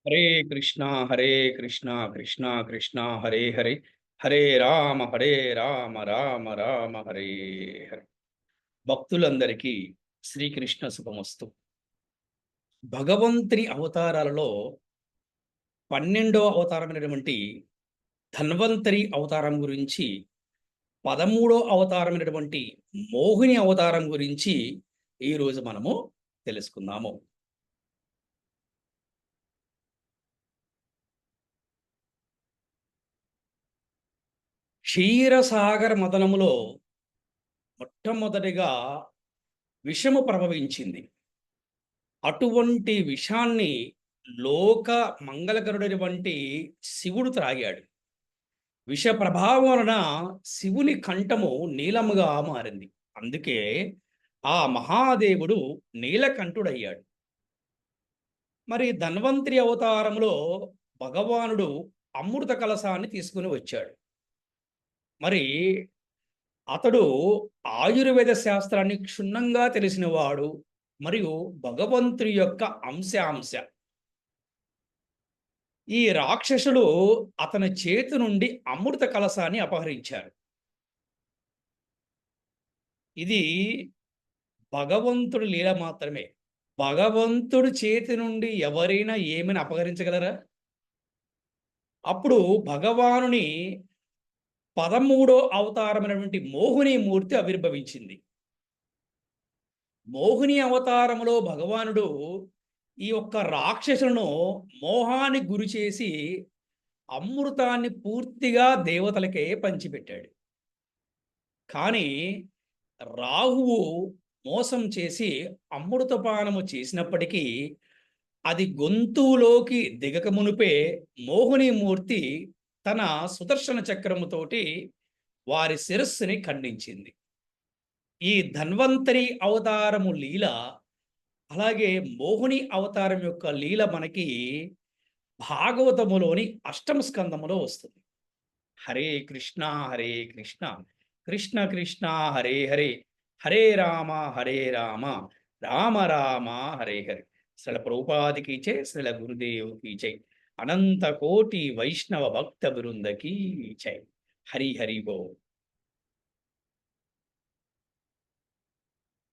హరే కృష్ణ హరే కృష్ణ కృష్ణ కృష్ణ హరే హరే. హరే రామ హరే రామ రామ రామ హరే హరే. భక్తులందరికీ శ్రీకృష్ణ శుభమస్తు. భగవంతుని అవతారాలలో పన్నెండవ అవతారమైనటువంటి ధన్వంతరి అవతారం గురించి పదమూడో అవతారమైనటువంటి మోహిని అవతారం గురించి ఈరోజు మనము తెలుసుకుందాము. క్షీరసాగర మదనములో మొట్టమొదటిగా విషము ప్రభవించింది. అటువంటి విషాన్ని లోక మంగళకరుడైనటువంటి శివుడు త్రాగాడు. విష ప్రభావం వలన శివుని కంఠము నీలముగా మారింది. అందుకే ఆ మహాదేవుడు నీలకంఠుడయ్యాడు. మరి ధన్వంతరి అవతారంలో భగవానుడు అమృత కలశాన్ని తీసుకుని వచ్చాడు. మరి అతడు ఆయుర్వేద శాస్త్రాన్ని క్షుణ్ణంగా తెలిసినవాడు మరియు భగవంతుడి యొక్క అంశాంశ. ఈ రాక్షసులు అతని చేతి నుండి అమృత కలశాన్ని అపహరించారు ఇది భగవంతుడి లీల మాత్రమే. భగవంతుడి చేతి నుండి ఎవరైనా ఏమైనా అపహరించగలరా? అప్పుడు భగవానుని పదమూడో అవతారమైనటువంటి మోహిని మూర్తి ఆవిర్భవించింది. మోహిని అవతారములో భగవానుడు ఈ యొక్క రాక్షసులను మోహానికి గురి చేసి అమృతాన్ని పూర్తిగా దేవతలకే పంచిపెట్టాడు. కానీ రాహువు మోసం చేసి అమృతపానము చేసినప్పటికీ అది గొంతులోకి దిగక మునుపే మోహిని మూర్తి తన సుదర్శన చక్రముతోటి వారి శిరస్సుని ఖండించింది. ఈ ధన్వంతరి అవతారము లీల అలాగే మోహిని అవతారం యొక్క లీల మనకి భాగవతములోని అష్టమ స్కందములో వస్తుంది. హరే కృష్ణ హరే కృష్ణ కృష్ణ కృష్ణ హరే హరే హరే రామ హరే రామ రామ రామ హరే హరే. శ్రీల ప్రభుపాదికి చే శ్రీల గురుదేవుకి చై అనంత కోటి వైష్ణవ భక్త బృందకి జై. హరి హరి బో